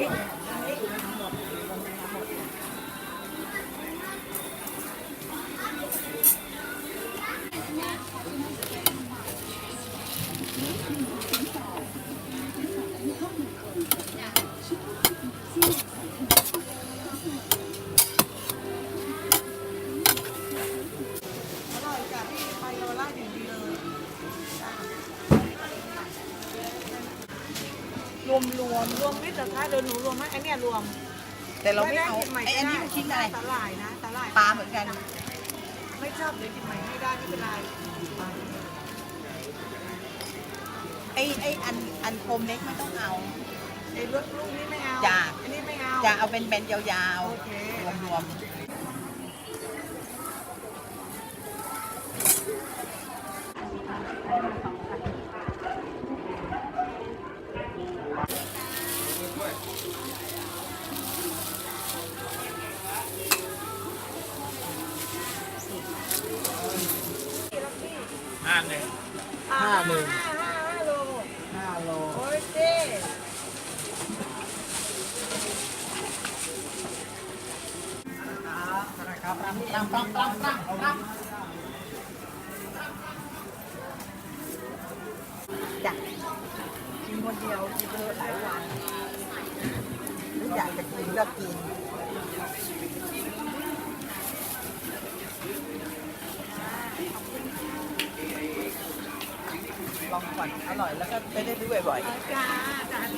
อร่อยจ้ะพี่ไปเยาวราชอย่างดีเลย รวมรวมรวมมิตรเหรอคะเดี๋ยวหนูรวมให้อันเนี้ยรวมแต่เราไม่เอาด้กินใหม่ไอ้อันนี้มันชิ้นอะไร สาหร่ายนะสาหร่ายปลาเหมือนกัน ไม่ชอบเดี๋ยวกินใหม่ให้ได้ไม่เป็นไรไอ้ไอ้อันอันโคมเล็กไม่ต้องเอา ไอ้ลูกลูกนี้ไม่เอาจ้ะ อันนี้ไม่เอาจะเอาเป็นแบนยาวโอเค ๆ รวม ห้าหนึ่งห้าหนึ่งห้าห้าห้าโลห้าโลโอ้ยเจ๊ครับปรำปรำปรำปรำปรำจ้ะกินคนเดียวกินไปเลยหลายวันหรื อยากจะกินก็กินลองก่อนอร่อยแล้วก็ไปได้ดูบ่อยๆจ้าจ้า